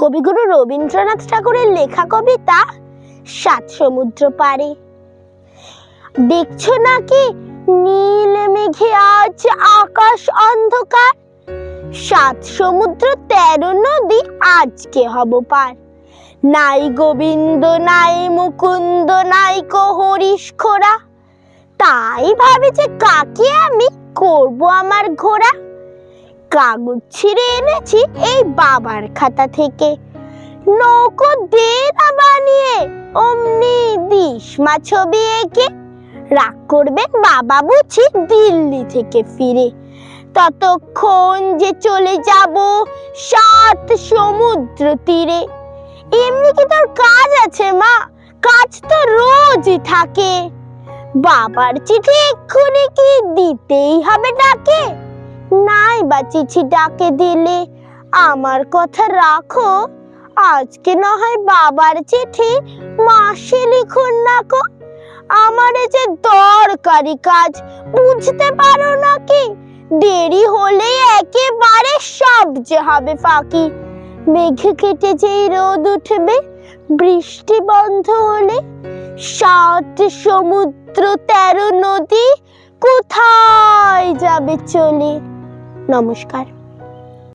কবিগুরু রবীন্দ্রনাথ ঠাকুরের লেখা কবিতা সাত সমুদ্র পারে দেখছ নাকি নীল মেঘে আজ আকাশ অন্ধকার? সাত সমুদ্র তেরো নদী আজকে হব পার। নাই গোবিন্দ, নাই মুকুন্দ, নাই হরিশ খোরা তাই ভাবে যে কাকে আমি করব আমার ঘোড়া? কাগজ ছিঁড়ে এনেছি এই বাবার খাতা থেকে। নৌকো দে না বানিয়ে, অমনি দিস মা ছবি এঁকে। রাগ করবেন বাবা বুঝি দিল্লি থেকে ফিরে। ততক্ষণ যে চলে যাব সাত সমুদ্র তীরে। এমনি কি তোর কাজ আছে মা? কাজ তো রোজই থাকে। বাবার চিঠি এক্ষুনি কি দিতেই হবে ডাকে নাই বা চিঠি ডাকে দিলে। আমার কথা রাখো। আজকে না হয় বাবার চিঠি মাসে লিখুন না কো আমার যে দরকারি কাজ, বুঝতে পারো না কি? দেরি হলে একেবারে সব যে হবে ফাঁকি। মেঘ কেটে যেই রোদ উঠবে, বৃষ্টি বন্ধ হলে সাত সমুদ্র তেরো নদী কোথায় যাবে চলে? নমস্কার।